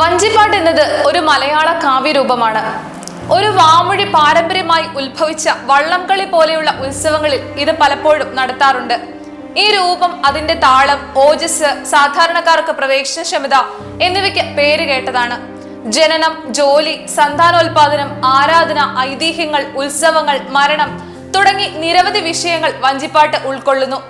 വഞ്ചിപ്പാട്ട് എന്നത് ഒരു മലയാള കാവ്യരൂപമാണ്. ഒരു വാമൊഴി പാരമ്പര്യമായി ഉത്ഭവിച്ച വള്ളംകളി പോലെയുള്ള ഉത്സവങ്ങളിൽ ഇത് പലപ്പോഴും നടത്താറുണ്ട്. ഈ രൂപം അതിന്റെ താളം ഓജസ് സാധാരണക്കാർക്ക് പ്രവേശനക്ഷമത എന്നിവയ്ക്ക് പേര് കേട്ടതാണ്. ജനനം ജോലി സന്താനോൽപാദനം ആരാധന ഐതിഹ്യങ്ങൾ ഉത്സവങ്ങൾ മരണം തുടങ്ങി നിരവധി വിഷയങ്ങൾ വഞ്ചിപ്പാട്ട് ഉൾക്കൊള്ളുന്നു.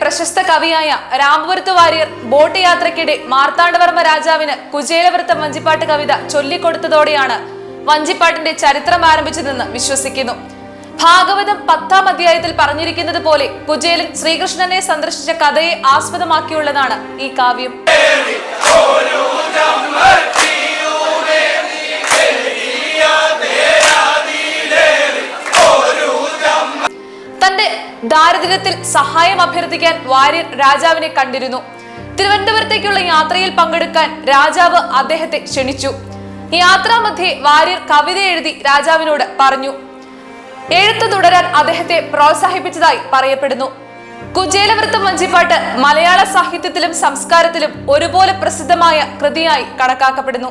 പ്രശസ്ത കവിയായ രാമപുരത്ത് വാര്യർ ബോട്ട് യാത്രയ്ക്കിടെ മാർത്താണ്ഡവർമ്മ രാജാവിന് കുചേലവൃത്തം വഞ്ചിപ്പാട്ട് കവിത ചൊല്ലിക്കൊടുത്തതോടെയാണ് വഞ്ചിപ്പാട്ടിന്റെ ചരിത്രം ആരംഭിച്ചതെന്ന് വിശ്വസിക്കുന്നു. ഭാഗവതം പത്താം അധ്യായത്തിൽ പറഞ്ഞിരിക്കുന്നത് പോലെ കുചേലൻ ശ്രീകൃഷ്ണനെ സന്ദർശിച്ച കഥയെ ആസ്പദമാക്കിയുള്ളതാണ് ഈ കാവ്യം. ദാരിദ്ര്യത്തിൽ സഹായം അഭ്യർത്ഥിക്കാൻ വാര്യർ രാജാവിനെ കണ്ടിരുന്നു. തിരുവനന്തപുരത്തേക്കുള്ള യാത്രയിൽ പങ്കെടുക്കാൻ രാജാവ് അദ്ദേഹത്തെ ക്ഷണിച്ചു. യാത്രാമധ്യേ വാര്യർ കവിത എഴുതി രാജാവിനോട് പറഞ്ഞു. എഴുത്ത് തുടരാൻ അദ്ദേഹത്തെ പ്രോത്സാഹിപ്പിച്ചതായി പറയപ്പെടുന്നു. കുചേലവൃത്തം വഞ്ചിപ്പാട്ട് മലയാള സാഹിത്യത്തിലും സംസ്കാരത്തിലും ഒരുപോലെ പ്രസിദ്ധമായ കൃതിയായി കണക്കാക്കപ്പെടുന്നു.